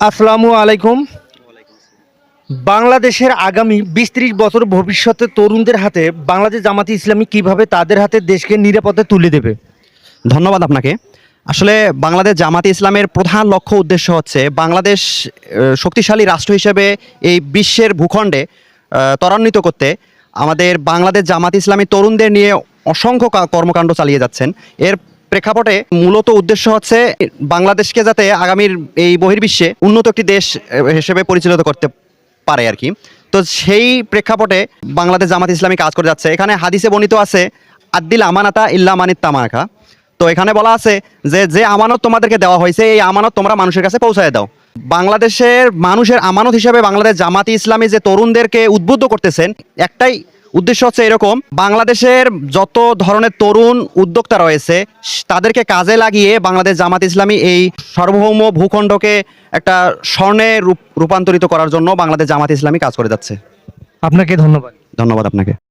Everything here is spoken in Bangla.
আসসালামু আলাইকুম। বাংলাদেশের আগামী বিশ ত্রিশ বছর ভবিষ্যতে তরুণদের হাতে বাংলাদেশ জামাতি ইসলামী কীভাবে তাদের হাতে দেশকে নিরাপদে তুলে দেবে? ধন্যবাদ আপনাকে। আসলে বাংলাদেশ জামাতে ইসলামের প্রধান লক্ষ্য উদ্দেশ্য হচ্ছে বাংলাদেশ শক্তিশালী রাষ্ট্র হিসেবে এই বিশ্বের ভূখণ্ডে ত্বরান্বিত করতে আমাদের বাংলাদেশ জামাত ইসলামী তরুণদের নিয়ে অসংখ্য কর্মকাণ্ড চালিয়ে যাচ্ছেন। এর প্রেক্ষাপটে মূলত উদ্দেশ্য হচ্ছে বাংলাদেশকে যাতে আগামীর এই বহির্বিশ্বে উন্নত একটি দেশ হিসেবে পরিচালিত করতে পারে আর কি। তো সেই প্রেক্ষাপটে বাংলাদেশ জামাত ইসলামী কাজ করে যাচ্ছে। এখানে হাদিসে বর্ণিত আছে, আদ্দিল আমানাতা ইল্লা মানিত তামাকা। তো এখানে বলা আছে যে যে আমানত তোমাদেরকে দেওয়া হয়েছে, এই আমানত তোমরা মানুষের কাছে পৌঁছায় দাও। বাংলাদেশের মানুষের আমানত হিসেবে বাংলাদেশ জামাতি ইসলামী যে তরুণদেরকে উদ্বুদ্ধ করতেছেন, একটাই উদ্দেশ্য হচ্ছে এরকম। বাংলাদেশের যত ধরনের তরুণ উদ্যোক্তা রয়েছে তাদেরকে কাজে লাগিয়ে বাংলাদেশ জামাত ইসলামী এই সার্বভৌম ভূখণ্ডকে একটা স্বর্ণে রূপ রূপান্তরিত করার জন্য বাংলাদেশ জামাত ইসলামী কাজ করে যাচ্ছে। আপনাকে ধন্যবাদ। ধন্যবাদ আপনাকে।